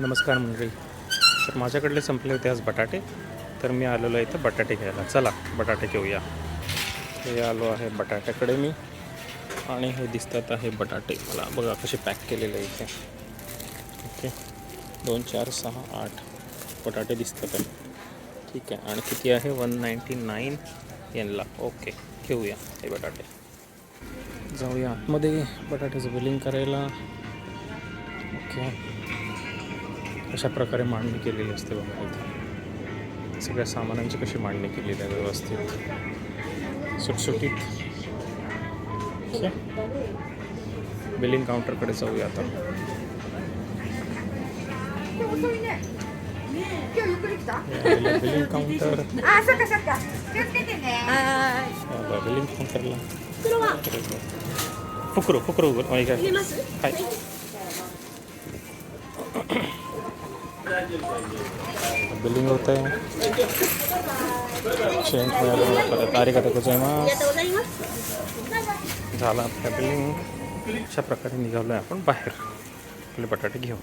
नमस्कार मंडळी. तर माझ्याकडले संपले होते आज बटाटे. तर मी आलेलो आहे इथं बटाटे घ्यायला. चला बटाटे घेऊया. हे आलो आहे बटाट्याकडे मी. आणि हे दिसतात आहे बटाटे. मला बघा कसे पॅक केलेले आहे इथे. ओके. दोन चार सहा आठ बटाटे दिसतात आहे. ठीक आहे. आणि किती आहे? वन नाईंटी नाईन यांना. ओके घेऊया हे बटाटे. जाऊया आतमध्ये बटाट्याचं बिलिंग करायला. ओके. अशा प्रकारे मांडणी केलेली असते बघा इथे सगळ्या सामानांची कशी मांडणी केलेली आहे व्यवस्थित सुटसुटीत बिलिंग काउंटरकडे जाऊया आता बिलिंग काउंटर बिलिंग काउंटरला फुकरू फुकरू काय बिलिंग होत आहे चेंज मिळालं परत तारीख आता झालं आपल्या बिलिंग. अशा प्रकारे निघालो आहे आपण बाहेर. आपले बटाटे घेऊ